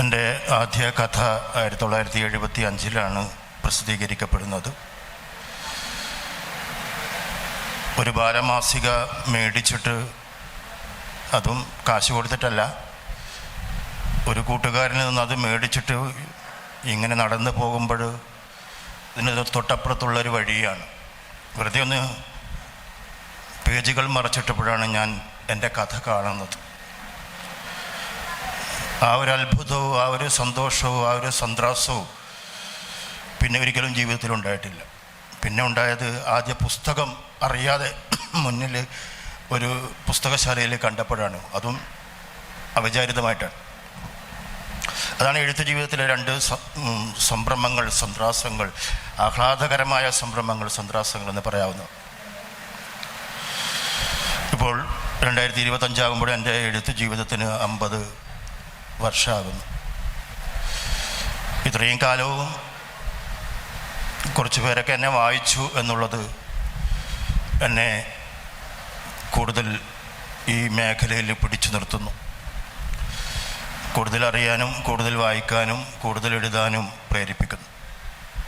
എന്റെ ആദ്യ കഥ ആയിരത്തി തൊള്ളായിരത്തി എഴുപത്തി അഞ്ചിലാണ് പ്രസിദ്ധീകരിക്കപ്പെടുന്നത്. ഒരു ബാലമാസിക മേടിച്ചിട്ട് അതും കാശ് കൊടുത്തിട്ടല്ല. ഒരു കൂട്ടുകാരനിൽ നിന്ന് അത് മേടിച്ചിട്ട് ഇങ്ങനെ നടന്നു പോകുമ്പോൾ ഇതിന് തൊട്ടപ്പുറത്തുള്ളൊരു വഴിയാണ്. വെറുതെ ഒന്ന് പേജുകൾ മറച്ചിട്ടപ്പോഴാണ് ഞാൻ എന്റെ കഥ കാണുന്നത്. ആ ഒരു അത്ഭുതവും ആ ഒരു സന്തോഷവും ആ ഒരു സന്ത്രാസവും പിന്നെ ഒരിക്കലും ജീവിതത്തിൽ ഉണ്ടായിട്ടില്ല. പിന്നെ ഉണ്ടായത് ആദ്യ പുസ്തകം അറിയാതെ മുന്നിൽ ഒരു പുസ്തകശാലയിൽ കണ്ടപ്പോഴാണ്. അതും അവിചാരിതമായിട്ടാണ്. അതാണ് എഴുത്ത് ജീവിതത്തിലെ രണ്ട് സംരംഭങ്ങൾ സന്ത്രാസങ്ങൾ ആഹ്ലാദകരമായ സംരംഭങ്ങൾ സന്ത്രാസങ്ങൾ എന്ന് പറയാവുന്നത്. ഇപ്പോൾ രണ്ടായിരത്തി ഇരുപത്തഞ്ചാകുമ്പോൾ എന്റെ എഴുത്ത് ജീവിതത്തിന് അമ്പത് വർഷമാകുന്നു. ഇത്രയും കാലവും കുറച്ച് പേരൊക്കെ എന്നെ വായിച്ചു എന്നുള്ളത് എന്നെ കൂടുതൽ ഈ മേഖലയിൽ പിടിച്ചു നിർത്തുന്നു. കൂടുതൽ അറിയാനും കൂടുതൽ വായിക്കാനും കൂടുതൽ എഴുതാനും പ്രേരിപ്പിക്കുന്നു.